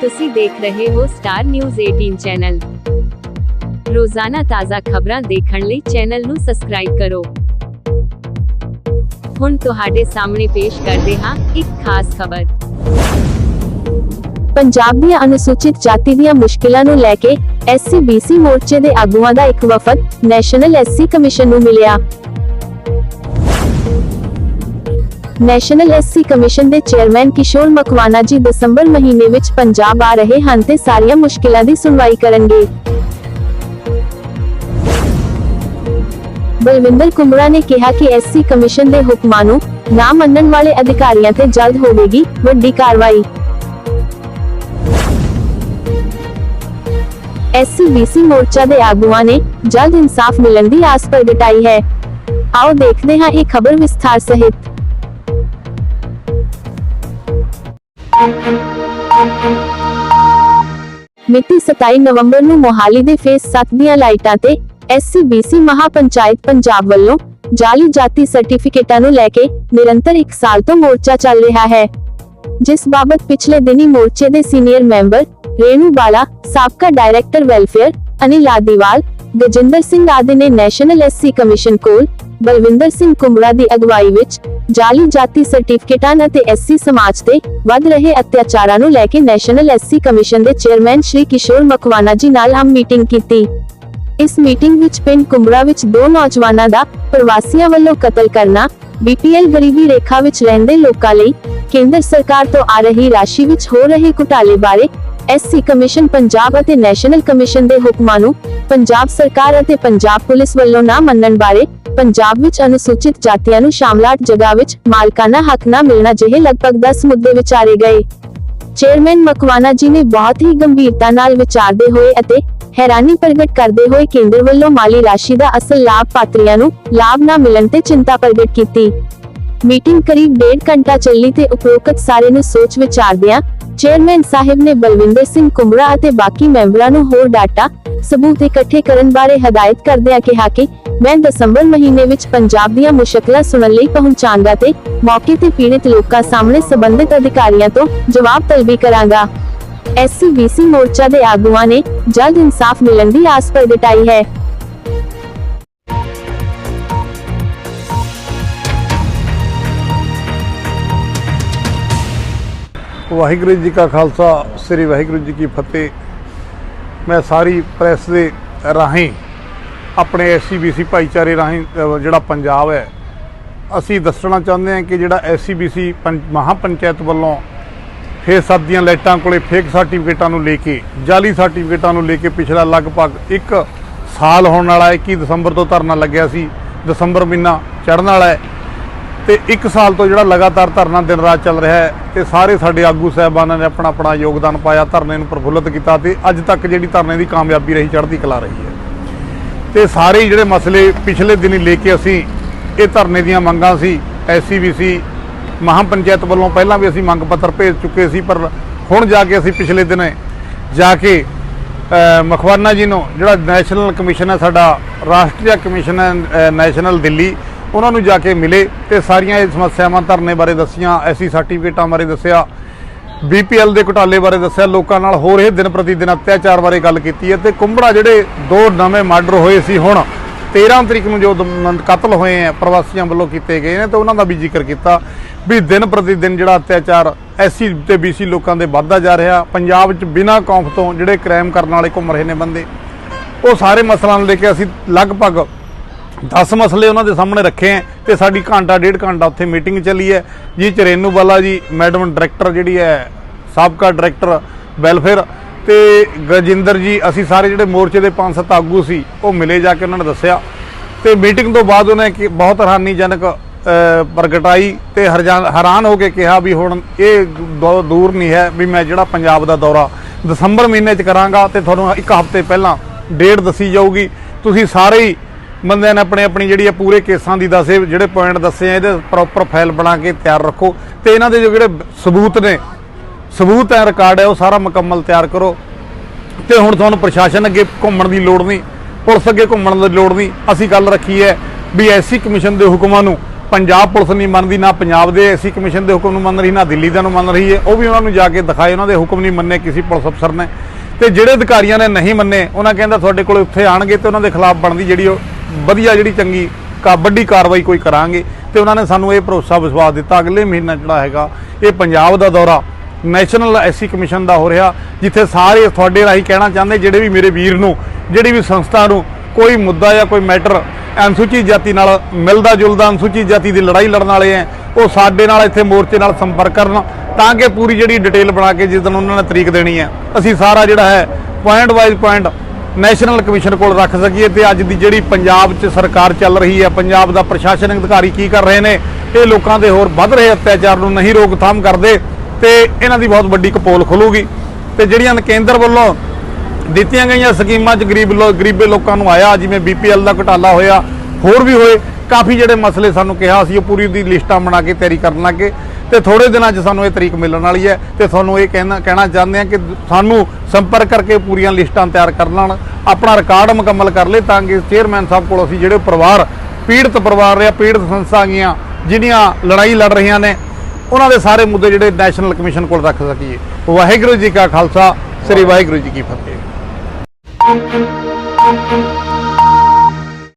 ਤੁਸੀਂ ਦੇਖ ਰਹੇ ਹੋ ਸਟਾਰ ਨਿਊਜ਼ 18 ਚੈਨਲ ਰੋਜ਼ਾਨਾ ਤਾਜ਼ਾ ਖਬਰਾਂ ਦੇਖਣ ਲਈ ਚੈਨਲ ਨੂੰ ਸਬਸਕ੍ਰਾਈਬ ਕਰੋ। ਹੁਣ ਤੁਹਾਡੇ ਸਾਹਮਣੇ ਪੇਸ਼ ਕਰਦੇ ਹਾਂ ਇੱਕ ਖਾਸ ਖਬਰ। ਪੰਜਾਬ ਦੀਆਂ ਅਨੁਸੂਚਿਤ ਜਾਤੀ ਦੀਆਂ ਮੁਸ਼ਕਿਲਾਂ ਨੂੰ ਲੈ ਕੇ ਐਸਸੀ ਬੀਸੀ ਮੋਰਚੇ ਦੇ ਆਗੂਆਂ ਦਾ ਇੱਕ ਵਫਦ ਨੈਸ਼ਨਲ ਐਸਸੀ ਕਮਿਸ਼ਨ ਨੂੰ ਮਿਲਿਆ। ਨੈਸ਼ਨਲ ਐਸਸੀ ਕਮਿਸ਼ਨ ਦੇ ਚੇਅਰਮੈਨ ਕਿਸ਼ੋਰ ਮਕਵਾਨਾ ਜੀ ਦਸੰਬਰ ਮਹੀਨੇ ਵਿੱਚ ਪੰਜਾਬ ਆ ਰਹੇ ਹਨ ਤੇ ਸਾਰੀਆਂ ਮੁਸ਼ਕਿਲਾਂ ਦੀ ਸੁਣਵਾਈ ਕਰਨਗੇ। ਬਲਵਿੰਦਰ ਕੁਮਰਾ ਨੇ ਕਿਹਾ ਕਿ ਐਸਸੀ ਕਮਿਸ਼ਨ ਦੇ ਹੁਕਮਾਂ ਨੂੰ ਨਾ ਮੰਨਣ ਵਾਲੇ ਅਧਿਕਾਰੀਆਂ ਤੇ ਜਲਦ ਹੋਵੇਗੀ ਵੱਡੀ ਕਾਰਵਾਈ। ਐਸਸੀ ਬੀਸੀ ਮੋਰਚਾ ਦੇ ਆਗੂਆਂ ਨੇ ਜਲਦ ਇਨਸਾਫ ਮਿਲਣ ਦੀ ਆਸ ਪ੍ਰਗਟਾਈ ਹੈ। ਆਓ ਦੇਖਦੇ ਹਾਂ ਇਹ ਖਬਰ ਵਿਸਥਾਰ ਸਹਿਤ। ਮਿਤੀ 27 ਨਵੰਬਰ ਨੂੰ ਮੋਹਾਲੀ ਦੇ ਫੇਸ 7 ਦੀਆਂ ਲਾਈਟਾਂ ਤੇ ਐਸਸੀ ਮਹਾਪੰਚਾਇਤ ਪੰਜਾਬ ਵੱਲੋਂ ਜਾਲੀ ਜਾਤੀ ਸਰਟੀਫਿਕੇਟਾਂ ਨੂੰ ਲੈ ਕੇ ਨਿਰੰਤਰ 1 ਸਾਲ ਤੋਂ ਮੋਰਚਾ ਚੱਲ ਰਿਹਾ ਹੈ, ਜਿਸ ਬਾਬਤ ਪਿਛਲੇ ਦਿਨੀ ਮੋਰਚੇ ਦੇ ਸੀਨੀਅਰ ਮੈਂਬਰ ਰੇਨੂ ਬਾਲਾ, ਸਾਬਕਾ ਡਾਇਰੈਕਟਰ ਵੈਲਫੇਅਰ ਅਨਿਲ ਆਦੀਵਾਲ, ਗਜਿੰਦਰ ਸਿੰਘ ਆਦਿ ਨੇ ਨੈਸ਼ਨਲ ਐਸਸੀ ਕਮਿਸ਼ਨ ਕੋਲ ਬਲਵਿੰਦਰ ਸਿੰਘ ਕੁਮਰਾ ਦੀ ਅਗਵਾਈ ਵਿੱਚ ਜਾਲੀ ਜਾਤੀ ਸਰਟੀਫਿਕੇਟਾਂ ਅਤੇ ਐਸਸੀ ਸਮਾਜ ਤੇ ਵੱਧ ਰਹੇ ਅਤਿਆਚਾਰਾਂ ਨੂੰ ਲੈ ਕੇ ਨੈਸ਼ਨਲ ਐਸਸੀ ਕਮਿਸ਼ਨ ਦੇ ਚੇਅਰਮੈਨ ਸ਼੍ਰੀ ਕਿਸ਼ੋਰ ਮਕਵਾਨਾ ਜੀ ਨਾਲ ਹਮ ਮੀਟਿੰਗ ਕੀਤੀ। ਇਸ ਮੀਟਿੰਗ ਵਿੱਚ ਪਿੰਡ ਕੁੰਬੜਾ ਵਿੱਚ ਦੋ ਨੌਜਵਾਨਾਂ ਦਾ ਪ੍ਰਵਾਸੀਆਂ ਵੱਲੋਂ ਕਤਲ ਕਰਨਾ ਬੀਪੀਐਲ ਗਰੀਬੀ ਰੇਖਾ ਵਿੱਚ ਰਹਿੰਦੇ ਲੋਕਾਂ ਲਈ ਕੇਂਦਰ ਸਰਕਾਰ ਤੋਂ ਆ ਰਹੀ ਰਾਸ਼ੀ ਵਿੱਚ ਹੋ ਰਹੇ ਘੁਟਾਲੇ ਬਾਰੇ ਐਸਸੀ ਕਮਿਸ਼ਨ, ਪੰਜਾਬ ਅਤੇ ਨੈਸ਼ਨਲ ਕਮਿਸ਼ਨ ਦੇ ਹੁਕਮਾਂ ਨੂੰ ਪੰਜਾਬ ਸਰਕਾਰ ਅਤੇ ਪੰਜਾਬ ਪੁਲਿਸ ਵੱਲੋਂ ਨਾ ਮੰਨਣ ਬਾਰੇ ਪੰਜਾਬ ਵਿੱਚ ਅਨੁਸੂਚਿਤ ਜਾਤੀਆਂ ਨੂੰ ਸ਼ਾਮਲਾਟ ਜਗ੍ਹਾ ਵਿੱਚ ਮਾਲਕਾਨਾ ਹੱਕ ਨਾ ਮਿਲਣਾ ਜਿਹੇ ਲਗਭਗ 10 ਮੁੱਦੇ ਵਿਚਾਰੇ ਗਏ। ਚੇਅਰਮੈਨ ਮਕਵਾਨਾ ਜੀ ਨੇ ਬਹੁਤ ਹੀ ਗੰਭੀਰਤਾ ਨਾਲ ਵਿਚਾਰਦੇ ਹੋਏ ਅਤੇ ਹੈਰਾਨੀ ਪ੍ਰਗਟ ਕਰਦੇ ਹੋਏ ਕੇਂਦਰ ਵੱਲੋਂ ਮਾਲੀ ਰਾਸ਼ੀ ਦਾ ਅਸਲ ਲਾਭ ਪਾਤਰੀਆਂ ਨੂੰ ਲਾਭ ਨਾ ਮਿਲਣ ਤੇ ਚਿੰਤਾ ਪ੍ਰਗਟ ਕੀਤੀ। ਮੀਟਿੰਗ ਕਰੀਬ ਡੇਢ ਘੰਟਾ ਚੱਲੀ ਤੇ ਉਪਰੋਕਤ ਸਾਰੇ ਨੂੰ ਸੋਚ ਵਿਚਾਰਦਿਆਂ ਚੇਅਰਮੈਨ ਸਾਹਿਬ ਨੇ ਬਲਵਿੰਦਰ ਸਿੰਘ ਕੁਮਰਾ ਅਤੇ ਬਾਕੀ ਮੈਂਬਰਾਂ ਨੂੰ ਹੋਰ ਡਾਟਾ, ਸਬੂਤ ਇਕੱਠੇ ਕਰਨ ਬਾਰੇ ਹਦਾਇਤ ਕਰਦਿਆਂ ਕਿਹਾ ਕਿ, ਮੈਂ ਦਸੰਬਰ ਮਹੀਨੇ ਵਿੱਚ ਪੰਜਾਬ ਦੀਆਂ ਮੁਸ਼ਕਲਾਂ ਸੁਣਨ ਲਈ ਪਹੁੰਚਾਂਗਾ ਤੇ ਮੌਕੇ ਤੇ ਪੀੜਿਤ ਲੋਕਾਂ ਸਾਹਮਣੇ ਸੰਬੰਧਿਤ ਅਧਿਕਾਰੀਆਂ ਤੋਂ ਜਵਾਬ ਤਲਬੀ ਕਰਾਂਗਾ। ਐਸਸੀ ਬੀਸੀ ਮੋਰਚਾ ਦੇ ਆਗੂਆਂ ਨੇ ਜਲਦ ਇਨਸਾਫ ਮਿਲਣ ਦੀ ਆਸ ਪ੍ਰਗਟਾਈ ਹੈ। ਵਾਹਿਗੁਰੂ ਜੀ ਕਾ ਖਾਲਸਾ, ਸ੍ਰੀ ਵਾਹਿਗੁਰੂ ਜੀ ਕੀ ਫਤਿਹ। ਮੈਂ ਸਾਰੀ ਪ੍ਰੈਸ ਦੇ ਰਾਹੀਂ, ਆਪਣੇ ਐਸਸੀਬੀਸੀ ਭਾਈਚਾਰੇ ਰਾਹੀਂ ਜਿਹੜਾ ਪੰਜਾਬ ਹੈ, ਅਸੀਂ ਦੱਸਣਾ ਚਾਹੁੰਦੇ ਹਾਂ ਕਿ ਜਿਹੜਾ ਐਸਸੀਬੀਸੀ ਮਹਾਪੰਚਾਇਤ ਵੱਲੋਂ ਫੇਰ ਸੱਤ ਦੀਆਂ ਲਾਈਟਾਂ ਕੋਲੇ ਫੇਕ ਸਰਟੀਫਿਕੇਟਾਂ ਨੂੰ ਲੈ ਕੇ, ਜਾਲੀ ਸਰਟੀਫਿਕੇਟਾਂ ਨੂੰ ਲੈ ਕੇ ਪਿਛਲਾ ਲਗਭਗ 1 ਸਾਲ ਹੋਣ ਵਾਲਾ ਹੈ 21 ਦਸੰਬਰ ਤੋਂ ਧਰਨਾ ਲੱਗਿਆ ਸੀ। ਦਸੰਬਰ ਮਹੀਨਾ ਚੜ੍ਹਨ ਵਾਲਾ ਹੈ। ਤੇ 1 ਸਾਲ ਤੋਂ ਜਿਹੜਾ ਲਗਾਤਾਰ ਧਰਨਾ ਦਿਨ ਰਾਤ ਚੱਲ ਰਿਹਾ ਹੈ ਤੇ ਸਾਰੇ ਸਾਡੇ ਆਗੂ ਸਾਹਿਬਾਨਾਂ ਨੇ ਆਪਣਾ ਆਪਣਾ ਯੋਗਦਾਨ ਪਾਇਆ, ਧਰਨੇ ਨੂੰ ਪ੍ਰਫੁੱਲਤ ਕੀਤਾ ਤੇ ਅੱਜ ਤੱਕ ਜਿਹੜੀ ਧਰਨੇ ਦੀ ਕਾਮਯਾਬੀ ਰਹੀ, ਚੜ੍ਹਦੀ ਕਲਾ ਰਹੀ ਹੈ। ਤੇ ਸਾਰੇ ਜਿਹੜੇ ਮਸਲੇ ਪਿਛਲੇ ਦਿਨੀ ਲੈ ਕੇ ਅਸੀਂ ਇਹ ਧਰਨੇ ਦੀਆਂ ਮੰਗਾਂ ਸੀ ਐਸਸੀਬੀਸੀ ਮਹਾਪੰਚਾਇਤ ਵੱਲੋਂ ਪਹਿਲਾਂ ਵੀ ਅਸੀਂ ਮੰਗ ਪੱਤਰ ਭੇਜ ਚੁੱਕੇ ਸੀ, ਪਰ ਹੁਣ ਜਾ ਕੇ ਅਸੀਂ ਪਿਛਲੇ ਦਿਨੇ ਜਾ ਕੇ ਮਖਵਾਨਾ ਜੀ ਨੂੰ, ਜਿਹੜਾ ਨੈਸ਼ਨਲ ਕਮਿਸ਼ਨ ਹੈ ਸਾਡਾ, ਰਾਸ਼ਟਰੀ ਕਮਿਸ਼ਨ ਹੈ ਨੈਸ਼ਨਲ ਦਿੱਲੀ ਉਹਨਾਂ ਨੂੰ ਜਾ ਕੇ ਮਿਲੇ ਤੇ ਸਾਰੀਆਂ ਇਹ ਸਮੱਸਿਆਵਾਂ ਧਰਨੇ ਬਾਰੇ ਦੱਸੀਆਂ, ਐਸੀ ਸਰਟੀਫਿਕੇਟਾਂ ਬਾਰੇ ਦੱਸਿਆ ਬੀਪੀਐਲ ਦੇ ਘੁਟਾਲੇ ਬਾਰੇ ਦੱਸਿਆ, ਲੋਕਾਂ ਨਾਲ ਹੋ ਰਹੇ ਦਿਨ ਪ੍ਰਤੀ ਦਿਨ ਅਤਿਆਚਾਰ ਬਾਰੇ ਗੱਲ ਕੀਤੀ ਹੈ ਤੇ ਕੁੰਬੜਾ ਜਿਹੜੇ ਦੋ ਨਵੇਂ ਮਰਡਰ ਹੋਏ ਸੀ ਹੁਣ 13 ਤਰੀਕ ਨੂੰ ਜੋ ਕਤਲ ਹੋਏ ਆ ਪ੍ਰਵਾਸੀਆਂ ਵੱਲੋਂ ਕੀਤੇ ਗਏ ਨੇ ਤੇ ਉਹਨਾਂ ਦਾ ਵੀ ਜ਼ਿਕਰ ਕੀਤਾ ਵੀ ਦਿਨ ਪ੍ਰਤੀ ਦਿਨ ਜਿਹੜਾ ਅਤਿਆਚਾਰ ਐਸਸੀ ਤੇ ਬੀਸੀ ਲੋਕਾਂ ਦੇ ਵੱਧਦਾ ਜਾ ਰਿਹਾ, ਪੰਜਾਬ 'ਚ ਬਿਨਾਂ ਕੌਂਫ ਤੋਂ ਜਿਹੜੇ ਕ੍ਰਾਈਮ ਕਰਨ ਵਾਲੇ ਘੁੰਮ ਰਹੇ ਨੇ ਬੰਦੇ, ਉਹ ਸਾਰੇ ਮਸਲਿਆਂ ਨੂੰ ਲੈ ਕੇ ਅਸੀਂ ਲਗਭਗ 10 ਮਸਲੇ ਉਹਨਾਂ ਦੇ ਸਾਹਮਣੇ ਰੱਖੇ ਹੈ ਤੇ ਸਾਡੀ ਘੰਟਾ, ਡੇਢ ਘੰਟਾ ਉੱਥੇ ਮੀਟਿੰਗ ਚੱਲੀ ਹੈ। ਜੀ ਚ ਰੇਨੂ ਬਾਲਾ ਜੀ, ਮੈਡਮ ਡਾਇਰੈਕਟਰ ਜਿਹੜੀ ਹੈ, ਸਾਬਕਾ ਡਾਇਰੈਕਟਰ, ਵੈਲਫੇਅਰ ਤੇ ਗਜਿੰਦਰ ਜੀ, ਅਸੀਂ ਸਾਰੇ ਜਿਹੜੇ ਮੋਰਚੇ ਦੇ ਪੰਜ ਸੱਤ ਆਗੂ ਸੀ, ਉਹ ਮਿਲੇ ਜਾ ਕੇ ਉਹਨਾਂ ਨੇ ਦੱਸਿਆ। ਤੇ ਮੀਟਿੰਗ ਤੋਂ ਬਾਅਦ ਉਹਨੇ ਕਿ ਬਹੁਤ ਹੈਰਾਨੀਜਨਕ ਪ੍ਰਗਟਾਈ ਤੇ ਹਰਜਾਨ- ਹੈਰਾਨ ਹੋ ਕੇ ਕਿਹਾ ਵੀ ਹੁਣ ਇਹ ਦੌ- ਦੂਰ ਨਹੀਂ ਹੈ ਵੀ ਮੈਂ ਜਿਹੜਾ ਪੰਜਾਬ ਦਾ ਦੌਰਾ ਦਸੰਬਰ ਮਹੀਨੇ 'ਚ ਕਰਾਂਗਾ ਤੇ ਤੁਹਾਨੂੰ ਇੱਕ ਹਫ਼ਤੇ ਪਹਿਲਾਂ ਡੇਟ ਦੱਸੀ ਜਾਊਗੀ। ਤੁਸੀਂ ਸਾਰੇ ਹੀ ਬੰਦਿਆਂ ਨੇ ਆਪਣੇ ਆਪਣੀ ਜਿਹੜੀ ਆ ਪੂਰੇ ਕੇਸਾਂ ਦੀ ਦੱਸੇ, ਜਿਹੜੇ ਪੁਆਇੰਟ ਦੱਸੇ ਆ, ਇਹਦੇ ਪ੍ਰੋਪਰ ਫਾਈਲ ਬਣਾ ਕੇ ਤਿਆਰ ਰੱਖੋ ਤੇ ਇਹਨਾਂ ਦੇ ਜੋ ਜਿਹੜੇ ਸਬੂਤ ਨੇ, ਸਬੂਤ ਹੈ ਰਿਕਾਰਡ ਹੈ ਉਹ ਸਾਰਾ ਮੁਕੰਮਲ ਤਿਆਰ ਕਰੋ। ਤੇ ਹੁਣ ਤੁਹਾਨੂੰ ਪ੍ਰਸ਼ਾਸਨ ਅੱਗੇ ਘੁੰਮਣ ਦੀ ਲੋੜ ਨਹੀਂ, ਪੁਲਿਸ ਅੱਗੇ ਘੁੰਮਣ ਦੀ ਲੋੜ ਨਹੀਂ। ਅਸੀਂ ਗੱਲ ਰੱਖੀ ਹੈ ਵੀ ਐਸੀ ਕਮਿਸ਼ਨ ਦੇ ਹੁਕਮਾਂ ਨੂੰ ਪੰਜਾਬ ਪੁਲਿਸ ਨਹੀਂ ਮੰਨਦੀ, ਨਾ ਪੰਜਾਬ ਦੇ ਐਸੀ ਕਮਿਸ਼ਨ ਦੇ ਹੁਕਮ ਨੂੰ ਮੰਨ ਰਹੀ, ਨਾ ਦਿੱਲੀ ਦਾ ਨੂੰ ਮੰਨ ਰਹੀ ਹੈ। ਉਹ ਵੀ ਉਹਨਾਂ ਨੂੰ ਜਾ ਕੇ ਦਿਖਾਏ, ਉਹਨਾਂ ਦੇ ਹੁਕਮ ਨਹੀਂ ਮੰਨੇ ਕਿਸੇ ਪੁਲਿਸ ਅਫਸਰ ਨੇ। ਤੇ ਜਿਹੜੇ ਅਧਿਕਾਰੀਆਂ ਨੇ ਨਹੀਂ ਮੰਨੇ, ਉਹਨਾਂ ਕਹਿੰਦਾ ਤੁਹਾਡੇ ਕੋਲ ਉੱਥੇ ਆਣਗੇ ਤੇ ਉਹਨਾਂ ਦੇ ਖਿਲਾਫ ਬਣਦੀ ਜਿਹੜੀ ਉਹ ਵਧੀਆ ਜਿਹੜੀ ਚੰਗੀ ਕਾ ਵੱਡੀ ਕਾਰਵਾਈ ਕੋਈ ਕਰਾਂਗੇ ਤੇ ਉਹਨਾਂ ਨੇ ਸਾਨੂੰ ਇਹ ਭਰੋਸਾ ਵਿਸ਼ਵਾਸ ਦਿੱਤਾ, ਅਗਲੇ ਮਹੀਨਾ ਜਿਹੜਾ ਹੈਗਾ, ਇਹ ਪੰਜਾਬ ਦਾ ਦੌਰਾ ਨੈਸ਼ਨਲ ਐਸੀ ਕਮਿਸ਼ਨ ਦਾ ਹੋ ਰਿਹਾ, ਜਿੱਥੇ ਸਾਰੇ ਤੁਹਾਡੇ ਰਾਹੀਂ ਕਹਿਣਾ ਚਾਹੁੰਦੇ ਜਿਹੜੇ ਵੀ ਮੇਰੇ ਵੀਰ ਨੂੰ, ਜਿਹੜੀ ਵੀ ਸੰਸਥਾ ਨੂੰ ਕੋਈ ਮੁੱਦਾ ਜਾਂ ਕੋਈ ਮੈਟਰ ਅਨੁਸੂਚਿਤ ਜਾਤੀ ਨਾਲ ਮਿਲਦਾ ਜੁਲਦਾ, ਅਨੁਸੂਚਿਤ ਜਾਤੀ ਦੀ ਲੜਾਈ ਲੜਨ ਵਾਲੇ ਹੈ ਉਹ ਸਾਡੇ ਨਾਲ ਇੱਥੇ ਮੋਰਚੇ ਨਾਲ ਸੰਪਰਕ ਕਰਨ, ਤਾਂ ਕਿ ਪੂਰੀ ਜਿਹੜੀ ਡਿਟੇਲ ਬਣਾ ਕੇ ਜਿਸ ਦਿਨ ਉਹਨਾਂ ਨੇ ਤਰੀਕ ਦੇਣੀ ਹੈ ਅਸੀਂ ਸਾਰਾ ਜਿਹੜਾ ਹੈ point wise point national commission ਕੋਲ ਰੱਖ ਸਕੀਏ ਤੇ ਅੱਜ ਦੀ ਜਿਹੜੀ ਪੰਜਾਬ 'ਚ ਸਰਕਾਰ ਚੱਲ ਰਹੀ ਹੈ, ਪੰਜਾਬ ਦਾ ਪ੍ਰਸ਼ਾਸਨਿਕ ਅਧਿਕਾਰੀ ਕੀ ਕਰ ਰਹੇ ਨੇ, ਇਹ ਲੋਕਾਂ ਦੇ ਹੋਰ ਵੱਧ ਰਹੇ ਅਤਿਆਚਾਰ ਨੂੰ ਨਹੀਂ ਰੋਕਥਾਮ ਕਰਦੇ ਤੇ ਇਹਨਾਂ ਦੀ ਬਹੁਤ ਵੱਡੀ ਕਪੋਲ ਖੁੱਲੂਗੀ। ਤੇ ਜਿਹੜੀਆਂ ਕੇਂਦਰ ਵੱਲੋਂ ਦਿੱਤੀਆਂ ਗਈਆਂ ਸਕੀਮਾਂ 'ਚ ਗਰੀਬ ਲੋ, ਗਰੀਬੇ ਲੋਕਾਂ ਨੂੰ ਆਇਆ, ਜਿਵੇਂ ਬੀਪੀਐਲ ਦਾ ਘੁਟਾਲਾ ਹੋਇਆ, ਹੋਰ ਵੀ ਹੋਏ, ਕਾਫੀ ਜਿਹੜੇ ਮਸਲੇ ਸਾਨੂੰ ਕਿਹਾ ਸੀ, ਉਹ ਪੂਰੀ ਦੀ ਲਿਸਟਾਂ ਬਣਾ ਕੇ ਤਿਆਰੀ ਕਰਨ ਲੱਗੇ। ਤੇ ਥੋੜੇ ਦਿਨਾਂ 'ਚ ਸਾਨੂੰ ਇਹ ਤਰੀਕ ਮਿਲਣ ਵਾਲੀ ਹੈ ਤੇ ਤੁਹਾਨੂੰ ਇਹ ਕਹਿਣਾ ਕਹਿਣਾ ਚਾਹੁੰਦੇ ਹਾਂ ਕਿ ਸਾਨੂੰ ਸੰਪਰਕ ਕਰਕੇ ਪੂਰੀਆਂ ਲਿਸਟਾਂ ਤਿਆਰ ਕਰ ਲੈਣ ਆਪਣਾ ਰਿਕਾਰਡ ਮੁਕੰਮਲ ਕਰ ਲੈ ਤਾਂ ਕਿ ਚੇਅਰਮੈਨ ਸਾਹਿਬ ਕੋਲ ਅਸੀਂ ਜਿਹੜੇ ਪਰਿਵਾਰ, ਪੀੜਤ ਪਰਿਵਾਰ ਰਿਹਾ, ਪੀੜਤ ਸੰਸਥਾ ਗਈਆਂ ਜਿਹੜੀਆਂ ਲੜਾਈ ਲੜ ਰਹੀਆਂ ਨੇ, ਉਹਨਾਂ ਦੇ ਸਾਰੇ ਮੁੱਦੇ ਜਿਹੜੇ ਨੈਸ਼ਨਲ ਕਮਿਸ਼ਨ ਕੋਲ ਰੱਖ ਸਕੀਏ। ਵਾਹਿਗੁਰੂ ਜੀ ਕਾ ਖਾਲਸਾ, ਸ੍ਰੀ ਵਾਹਿਗੁਰੂ ਜੀ ਕੀ ਫਤਿਹ।